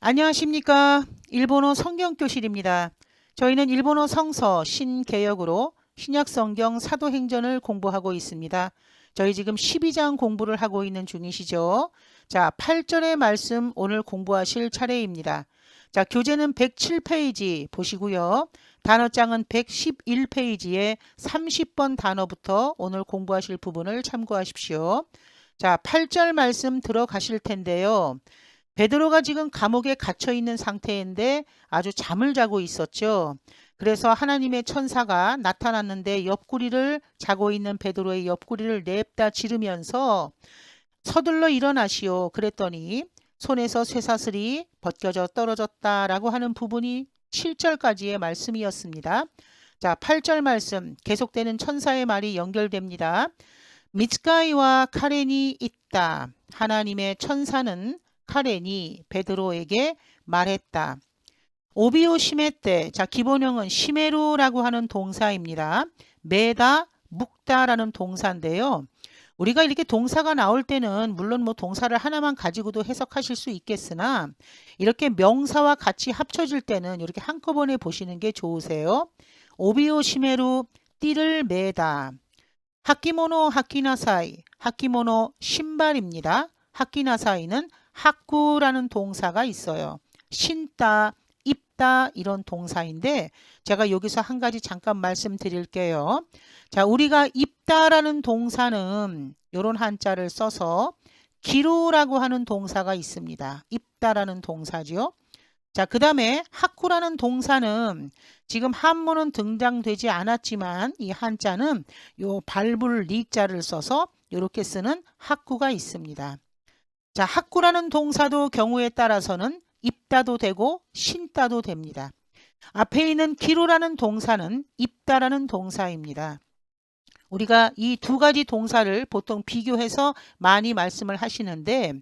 안녕하십니까. 일본어 성경교실입니다. 저희는 일본어 성서 신개역으로 신약성경 사도행전을 공부하고 있습니다. 저희 지금 12장 공부를 하고 있는 중이시죠. 자, 8절의 말씀 오늘 공부하실 차례입니다. 자, 교재는 107페이지 보시고요. 단어장은 111페이지에 30번 단어부터 오늘 공부하실 부분을 참고하십시오. 자, 8절 말씀 들어가실 텐데요. 베드로가 지금 감옥에 갇혀 있는 상태인데 아주 잠을 자고 있었죠. 그래서 하나님의 천사가 나타났는데 옆구리를 자고 있는 베드로의 옆구리를 냅다 지르면서 서둘러 일어나시오. 그랬더니 손에서 쇠사슬이 벗겨져 떨어졌다라고 하는 부분이 7절까지의 말씀이었습니다. 자, 8절 말씀 계속되는 천사의 말이 연결됩니다. 미츠가이와 카렌이 있다. 하나님의 천사는 카렌이 베드로에게 말했다. 오비오 시메때 자 기본형은 시메루라고 하는 동사입니다. 매다 묵다라는 동사인데요. 우리가 이렇게 동사가 나올 때는 물론 뭐 동사를 하나만 가지고도 해석하실 수 있겠으나 이렇게 명사와 같이 합쳐질 때는 이렇게 한꺼번에 보시는 게 좋으세요. 오비오 시메루 띠를 매다. 하키모노 하키나사이 하키모노 신발입니다. 하키나사이는 학구라는 동사가 있어요. 신다, 입다 이런 동사인데 제가 여기서 한 가지 잠깐 말씀드릴게요. 자, 우리가 입다라는 동사는 이런 한자를 써서 기로라고 하는 동사가 있습니다. 입다라는 동사죠. 자, 그 다음에 학구라는 동사는 지금 한문은 등장되지 않았지만 이 한자는 요 발불 리자를 써서 이렇게 쓰는 학구가 있습니다. 자, 학구라는 동사도 경우에 따라서는 입다도 되고 신다도 됩니다. 앞에 있는 기로라는 동사는 입다라는 동사입니다. 우리가 이 두 가지 동사를 보통 비교해서 많이 말씀을 하시는데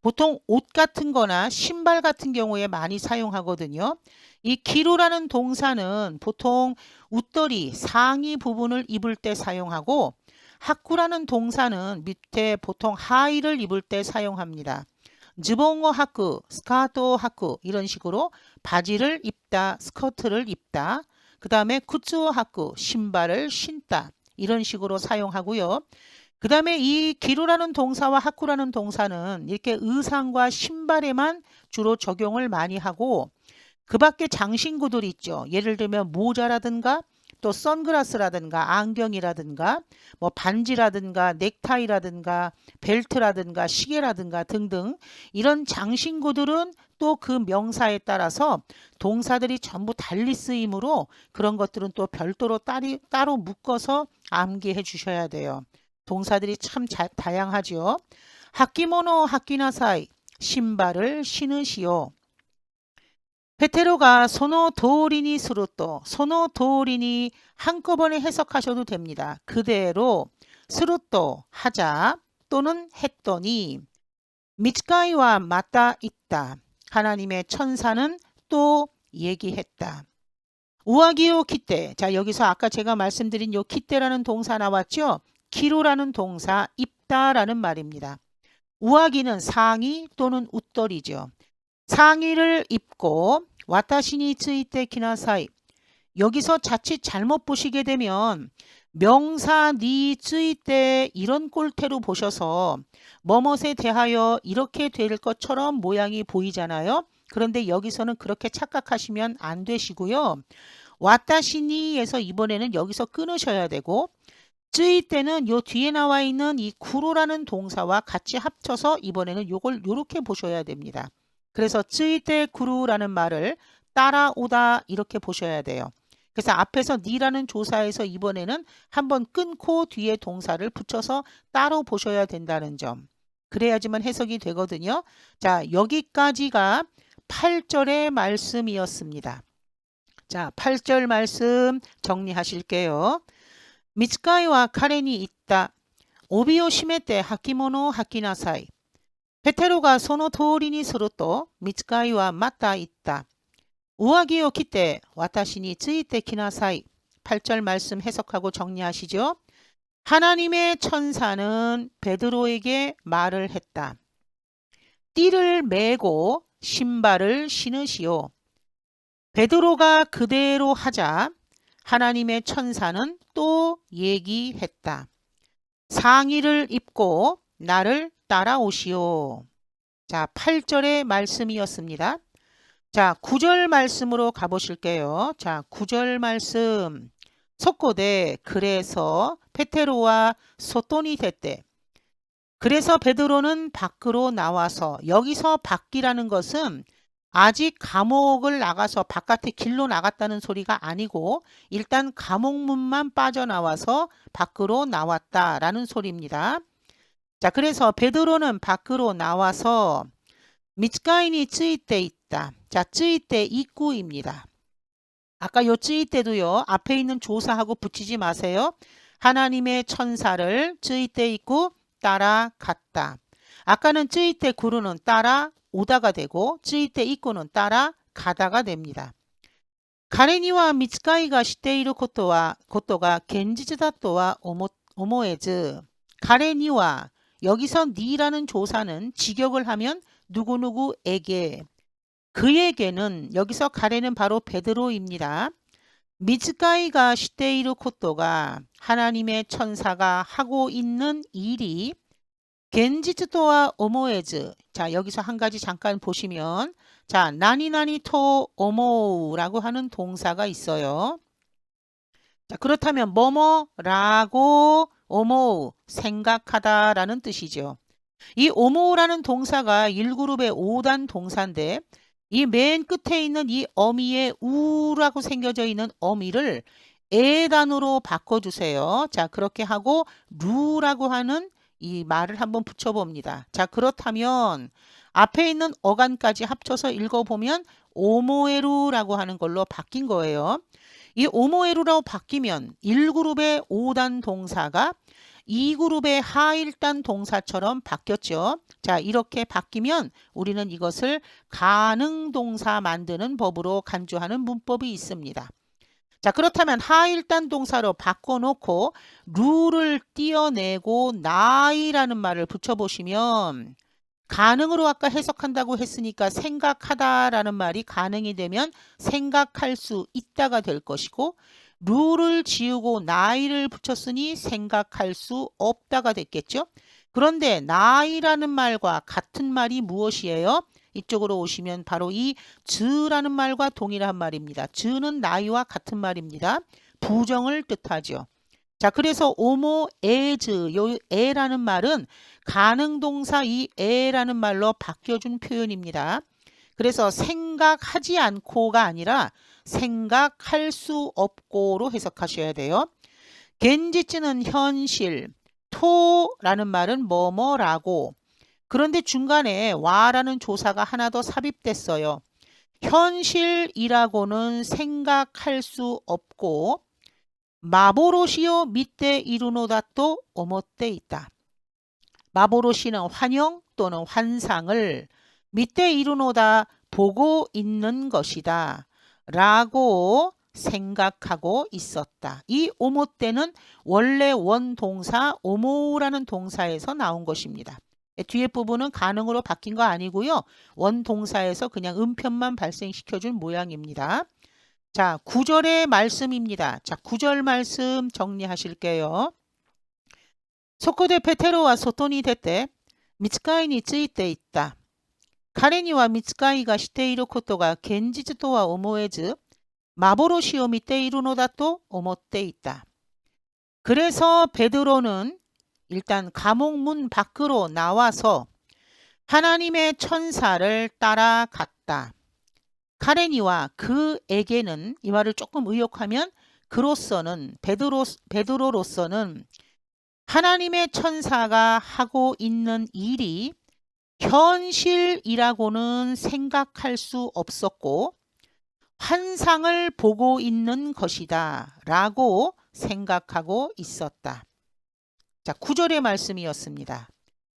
보통 옷 같은 거나 신발 같은 경우에 많이 사용하거든요. 이 기로라는 동사는 보통 웃더리 상의 부분을 입을 때 사용하고 학구라는 동사는 밑에 보통 하의를 입을 때 사용합니다. 즈봉어 학구, 스카토 학구 이런 식으로 바지를 입다, 스커트를 입다. 그 다음에 쿠츠오 학구, 신발을 신다. 이런 식으로 사용하고요. 그 다음에 이 기루라는 동사와 학구라는 동사는 이렇게 의상과 신발에만 주로 적용을 많이 하고 그 밖에 장신구들 있죠. 예를 들면 모자라든가 또 선글라스라든가 안경이라든가 뭐 반지라든가 넥타이라든가 벨트라든가 시계라든가 등등 이런 장신구들은 또 그 명사에 따라서 동사들이 전부 달리 쓰이므로 그런 것들은 또 별도로 따리, 따로 묶어서 암기해 주셔야 돼요. 동사들이 참 자, 다양하죠. 학기모노 학기나사이 신발을 신으시오. 페테로가 소노 도리니 스루또 소노 도리니 한꺼번에 해석하셔도 됩니다. 그대로 스루또 하자 또는 했더니 미츠가이와 맞다 있다. 하나님의 천사는 또 얘기했다. 우아기요 키테. 자, 여기서 아까 제가 말씀드린 요 키테라는 동사 나왔죠? 기로라는 동사 입다라는 말입니다. 우아기는 상의 또는 웃돌이죠. 상의를 입고 와타시니 츠이테 키나사이 여기서 자칫 잘못 보시게 되면 명사 니 츠이테 이런 꼴태로 보셔서 뭐뭇에 대하여 이렇게 될 것처럼 모양이 보이잖아요. 그런데 여기서는 그렇게 착각하시면 안 되시고요. 와타시니에서 이번에는 여기서 끊으셔야 되고 쯔이때는 요 뒤에 나와 있는 이 구로라는 동사와 같이 합쳐서 이번에는 요걸 요렇게 보셔야 됩니다. 그래서 쯔이때 구루라는 말을 따라오다 이렇게 보셔야 돼요. 그래서 앞에서 니라는 조사에서 이번에는 한번 끊고 뒤에 동사를 붙여서 따로 보셔야 된다는 점. 그래야지만 해석이 되거든요. 자, 여기까지가 8절의 말씀이었습니다. 자, 8절 말씀 정리하실게요. 미츠카이와 카렌이 있다. 오비오 시메테 하키모노 하키나사이. 있다. 우아기요 키때 와타시니 쯔이때 키나사이. 8절 말씀 해석하고 정리하시죠. 하나님의 천사는 베드로에게 말을 했다. 띠를 메고 신발을 신으시오. 베드로가 그대로 하자 하나님의 천사는 또 얘기했다. 상의를 입고 나를 따라오시오. 자, 8절의 말씀이었습니다. 자, 9절 말씀으로 가보실게요. 자, 9절 말씀. 속고대 그래서 페테로와 소돈이 됐대. 그래서 베드로는 밖으로 나와서 여기서 밖이라는 것은 아직 감옥을 나가서 바깥에 길로 나갔다는 소리가 아니고 일단 감옥문만 빠져나와서 밖으로 나왔다라는 소리입니다. 자, 그래서 베드로는 밖으로 나와서 미츠가인이 쯔이 때 있다. 자, 쯔이 때 입구입니다. 아까 요 쯔이 때도요. 앞에 있는 조사하고 붙이지 마세요. 하나님의 천사를 쯔이 때 입구 따라갔다. 아까는 쯔이 때 구루는 따라 오다가 되고 쯔이 때 입구는 따라 가다가 됩니다. 彼には見つかいがしていることは、ことが現実だとは思思えず、彼には 여기서 니라는 조사는 직역을 하면 누구누구에게 그에게는 여기서 가래는 바로 베드로입니다. 미즈가이가 시테이르 코토가 하나님의 천사가 하고 있는 일이 겐지즈도와 오모에즈 자 여기서 한 가지 잠깐 보시면 자 나니나니 토 오모우라고 하는 동사가 있어요. 자 그렇다면 뭐뭐라고 오모우 생각하다라는 뜻이죠. 이 오모우라는 동사가 1그룹의 5단 동사인데 이 맨 끝에 있는 이 어미의 우라고 생겨져 있는 어미를 에단으로 바꿔주세요. 자 그렇게 하고 루라고 하는 이 말을 한번 붙여봅니다. 자 그렇다면 앞에 있는 어간까지 합쳐서 읽어보면 오모에루라고 하는 걸로 바뀐 거예요. 이 오모에루라고 바뀌면 1그룹의 5단 동사가 2그룹의 하일단 동사처럼 바뀌었죠. 자, 이렇게 바뀌면 우리는 이것을 가능 동사 만드는 법으로 간주하는 문법이 있습니다. 자, 그렇다면 하일단 동사로 바꿔놓고 룰을 띄어내고 나이라는 말을 붙여보시면 가능으로 아까 해석한다고 했으니까 생각하다라는 말이 가능이 되면 생각할 수 있다가 될 것이고 룰을 지우고 나이를 붙였으니 생각할 수 없다가 됐겠죠. 그런데 나이라는 말과 같은 말이 무엇이에요? 이쪽으로 오시면 바로 이 즈라는 말과 동일한 말입니다. 즈는 나이와 같은 말입니다. 부정을 뜻하죠. 자, 그래서 오모 에즈 요 에라는 말은 가능 동사 이 에라는 말로 바뀌어 준 표현입니다. 그래서 생각하지 않고가 아니라 생각할 수 없고로 해석하셔야 돼요. 겐지츠는 현실, 토라는 말은 뭐뭐라고 그런데 중간에 와라는 조사가 하나 더 삽입됐어요. 현실이라고는 생각할 수 없고 마보로시오 밑에 이루노다 또 오모때 있다. 마보로시는 환영 또는 환상을 밑에 이루노다 보고 있는 것이다. 라고 생각하고 있었다. 이 오모 때는 원래 원동사 오모라는 동사에서 나온 것입니다. 예, 뒤에 부분은 가능으로 바뀐 거 아니고요. 원동사에서 그냥 음편만 발생시켜준 모양입니다. 자, 9절의 말씀입니다. 자, 9절 말씀 정리하실게요. 소코데 페테로와 소톤이 됐대. 미츠카이니 쯔이때 있다. 카레니와 미츠카이가 시테 이루 코토가 겐지즈토와 오모에즈 마보로시오 미테 이루노다 또 오모때 있다. 그래서 베드로는 일단 감옥 문 밖으로 나와서 하나님의 천사를 따라갔다. 카레니와 그에게는 이 말을 조금 의역하면 그로서는 베드로 베드로로서는 하나님의 천사가 하고 있는 일이 현실이라고는 생각할 수 없었고 환상을 보고 있는 것이다 라고 생각하고 있었다. 자, 9절의 말씀이었습니다.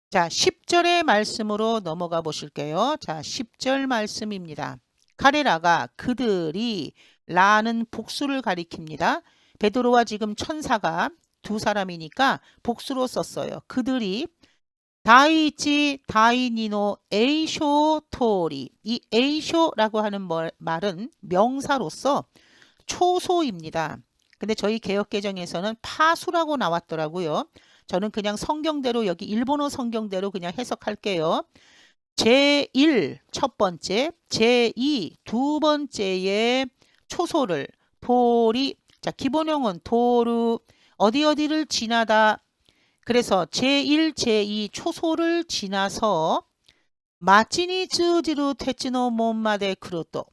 자, 10절의 말씀으로 넘어가 보실게요. 자, 10절 말씀입니다. 카레라가 그들이 라는 복수를 가리킵니다. 베드로와 지금 천사가 두 사람이니까 복수로 썼어요. 그들이 다이치 다이니노 에이쇼토리 이 에이쇼라고 하는 말- 말은 명사로서 초소입니다. 근데 저희 개혁 개정에서는 파수라고 나왔더라고요. 저는 그냥 성경대로 여기 일본어 성경대로 그냥 해석할게요. 제1 첫 번째, 제2 두 번째의 초소를 포리 자 기본형은 도루 어디 어디를 지나다. 그래서 제1, 제2 초소를 지나서 마치니 쯔지루 테츠노 몸마데 크루토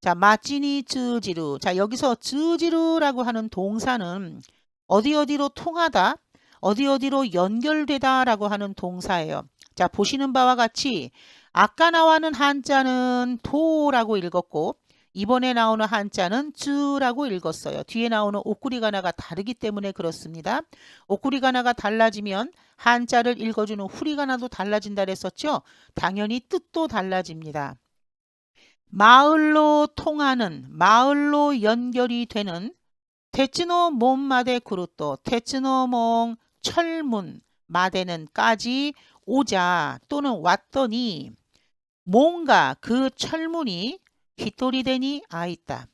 자 마치니 쯔지루. 자 여기서 쯔지루라고 하는 동사는 어디 어디로 통하다 어디 어디로 연결되다 라고 하는 동사예요. 자 보시는 바와 같이 아까 나와는 한자는 도라고 읽었고 이번에 나오는 한자는 쯔라고 읽었어요. 뒤에 나오는 오쿠리가나가 다르기 때문에 그렇습니다. 오쿠리가나가 달라지면 한자를 읽어주는 후리가나도 달라진다 그랬었죠. 당연히 뜻도 달라집니다. 마을로 통하는 마을로 연결이 되는 테츠노 몸마데 구루토 테츠노 몽 철문 마데는까지 오자 또는 왔더니 뭔가 그 철문이 히토리데니 아있다.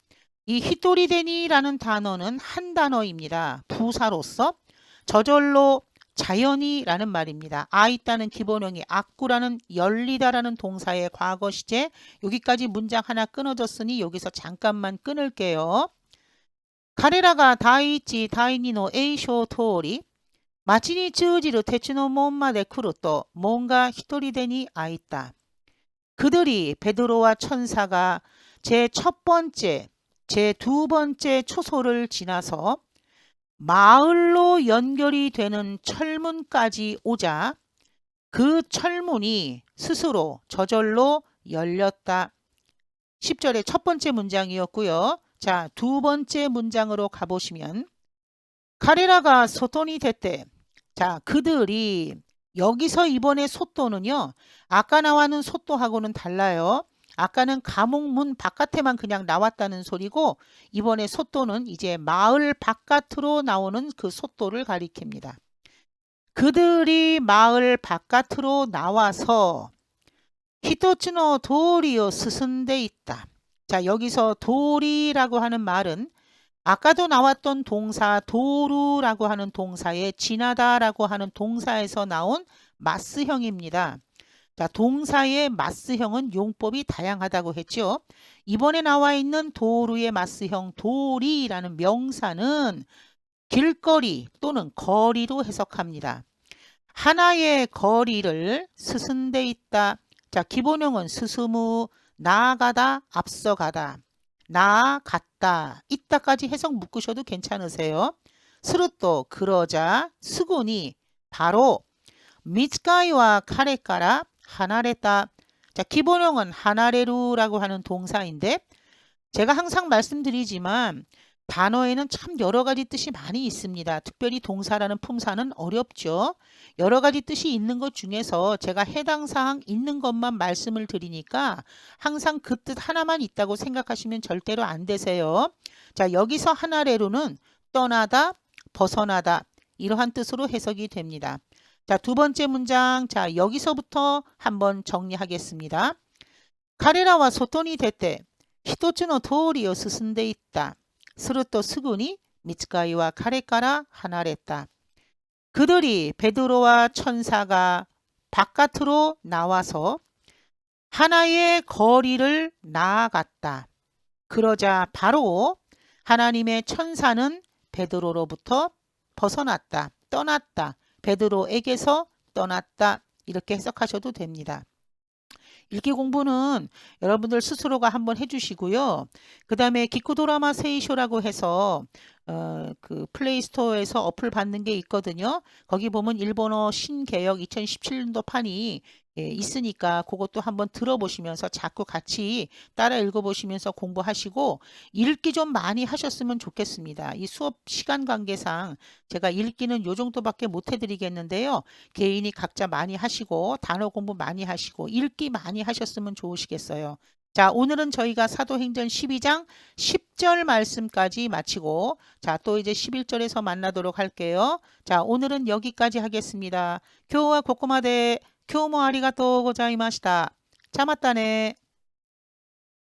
이 히토리데니라는 단어는 한 단어입니다. 부사로서 저절로 자연이라는 말입니다. 아있다는 기본형이 악구라는 열리다라는 동사의 과거 시제 여기까지 문장 하나 끊어졌으니 여기서 잠깐만 끊을게요. 카레라가 다이치 다이니노 에이쇼 토리 마치니 쯔지르 테츠노 몸마데 크루토 뭔가 히토리데니 아있다. 그들이 베드로와 천사가 제 첫 번째, 제 두 번째 초소를 지나서 마을로 연결이 되는 철문까지 오자 그 철문이 스스로 저절로 열렸다. 10절의 첫 번째 문장이었고요. 자, 두 번째 문장으로 가보시면 카레라가 소톤이 됐대. 자, 그들이 여기서 이번에 소또는요. 아까 나와는 소또하고는 달라요. 아까는 감옥문 바깥에만 그냥 나왔다는 소리고 이번에 소또는 이제 마을 바깥으로 나오는 그 소또를 가리킵니다. 그들이 마을 바깥으로 나와서 히토츠노 도리요 스승돼 있다. 자 여기서 도리라고 하는 말은 아까도 나왔던 동사 도루라고 하는 동사에 지나다라고 하는 동사에서 나온 마스형입니다. 자, 동사의 마스형은 용법이 다양하다고 했죠. 이번에 나와 있는 도루의 마스형 도리라는 명사는 길거리 또는 거리로 해석합니다. 하나의 거리를 스승돼 있다. 자, 기본형은 스스무, 나아가다, 앞서가다, 나아갔다, 있다까지 해석 묶으셔도 괜찮으세요. 스루또 그러자 스군이 바로 미츠카이와 카레까라 하나레다. 자, 기본형은 하나레루라고 하는 동사인데 제가 항상 말씀드리지만 단어에는 참 여러 가지 뜻이 많이 있습니다. 특별히 동사라는 품사는 어렵죠. 여러 가지 뜻이 있는 것 중에서 제가 해당 사항 있는 것만 말씀을 드리니까 항상 그 뜻 하나만 있다고 생각하시면 절대로 안 되세요. 자, 여기서 하나레루는 떠나다, 벗어나다 이러한 뜻으로 해석이 됩니다. 자, 두 번째 문장. 자, 여기서부터 한번 정리하겠습니다. 카레라와 소톤이 됐대. 히토츠노 도리요 스승데 있다. 하나랬다. 그들이 베드로와 천사가 바깥으로 나와서 하나의 거리를 나아갔다. 그러자 바로 하나님의 천사는 베드로로부터 벗어났다. 떠났다. 베드로에게서 떠났다. 이렇게 해석하셔도 됩니다. 읽기 공부는 여러분들 스스로가 한번 해주시고요. 그 다음에 기쿠도라마 세이쇼라고 해서 어, 그 플레이스토어에서 어플 받는 게 있거든요. 거기 보면 일본어 신개혁 2017년도 판이 예, 있으니까 그것도 한번 들어보시면서 자꾸 같이 따라 읽어보시면서 공부하시고 읽기 좀 많이 하셨으면 좋겠습니다. 이 수업 시간 관계상 제가 읽기는 요 정도밖에 못 해드리겠는데요. 개인이 각자 많이 하시고 단어 공부 많이 하시고 읽기 많이 하셨으면 좋으시겠어요. 자, 오늘은 저희가 사도행전 12장 10절 말씀까지 마치고 자, 또 이제 11절에서 만나도록 할게요. 자, 오늘은 여기까지 하겠습니다. 교와 고구마대 今日もありがとうございました。じゃまたね